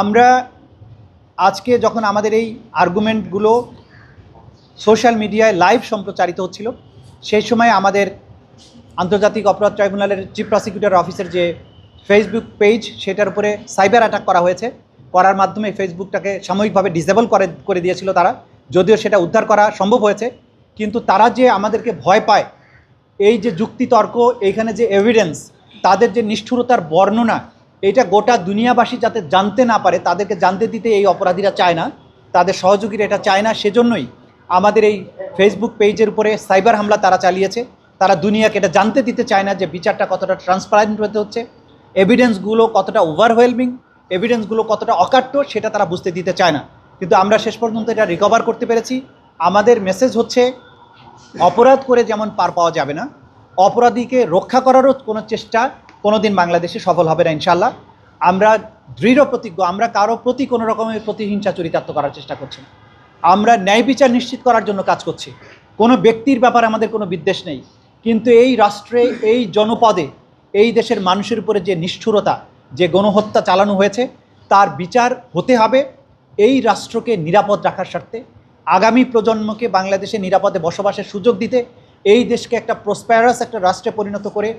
আমরা আজকে যখন আমাদের এই আর্গুমেন্টগুলো সোশ্যাল মিডিয়ায় লাইভ সম্প্রচারিত হচ্ছিল, সেই সময় আমাদের আন্তর্জাতিক অপরাধ ট্রাইব্যুনালের চিফ প্রসিকিউটর অফিসের যে ফেসবুক পেজ সেটার উপরে সাইবার অ্যাটাক করা হয়েছে। করার মাধ্যমে ফেসবুকটাকে সাময়িকভাবে ডিসেবল করে করে দিয়েছিল তারা। যদিও সেটা উদ্ধার করা সম্ভব হয়েছে, কিন্তু তারা যে আমাদেরকে ভয় পায়, এই যে যুক্তিতর্ক এইখানে যে এভিডেন্স তাদের যে নিষ্ঠুরতার বর্ণনা এটা গোটা দুনিয়াবাসী যাতে জানতে না পারে, তাদেরকে জানতে দিতে এই অপরাধীরা চায় না। তাদের সহযোগীরা এটা চায় না, সেজন্যই আমাদের এই ফেসবুক পেজের উপরে সাইবার হামলা তারা চালিয়েছে। তারা দুনিয়াকে এটা জানতে দিতে চায় না যে বিচারটা কতটা ট্রান্সপারেন্ট হতে হচ্ছে। এভিডেন্সগুলো কতটা ওভারওয়েলমিং এভিডেন্সগুলো কতটা অকাট্য, সেটা তারা বুঝতে দিতে চায় না। কিন্তু আমরা শেষ পর্যন্ত এটা রিকভার করতে পেরেছি। আমাদের মেসেজ হচ্ছে, অপরাধ করে যেমন পার পাওয়া যাবে না, অপরাধীকে রক্ষা করারও কোনো চেষ্টা কোনোদিন বাংলাদেশে সফল হবে না ইনশাল্লাহ আমরা দৃঢ় প্রতিজ্ঞ, আমরা কারও প্রতি কোনো রকমের প্রতিহিংসা চরিতার্থ করার চেষ্টা করছি না। আমরা ন্যায় বিচার নিশ্চিত করার জন্য কাজ করছি। কোনো ব্যক্তির ব্যাপারে আমাদের কোনো বিদ্বেষ নেই। কিন্তু এই রাষ্ট্রে, এই জনপদে, এই দেশের মানুষের উপরে যে নিষ্ঠুরতা, যে গণহত্যা চালানো হয়েছে, তার বিচার হতে হবে। এই রাষ্ট্রকে নিরাপদ রাখার স্বার্থে, আগামী প্রজন্মকে বাংলাদেশে নিরাপদে বসবাসের সুযোগ দিতে, এই দেশকে একটা প্রসপ্যারাস একটা রাষ্ট্রে পরিণত করে,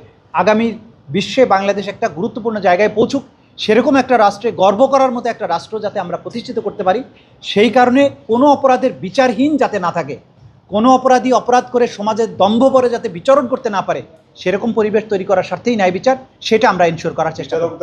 আগামী বিশ্বে বাংলাদেশ একটা গুরুত্বপূর্ণ জায়গায় পৌঁছুক, সেরকম একটা রাষ্ট্রে গর্ব করার মতো একটা রাষ্ট্র যাতে আমরা প্রতিষ্ঠিত করতে পারি, সেই কারণে কোনো অপরাধের বিচারহীন যাতে না থাকে, কোনো অপরাধী অপরাধ করে সমাজের দম্ভ পরে যাতে বিচরণ করতে না পারে, সেরকম পরিবেশ তৈরি করার স্বার্থেই ন্যায় বিচার, সেটা আমরা ইনশিওর করার চেষ্টা করব।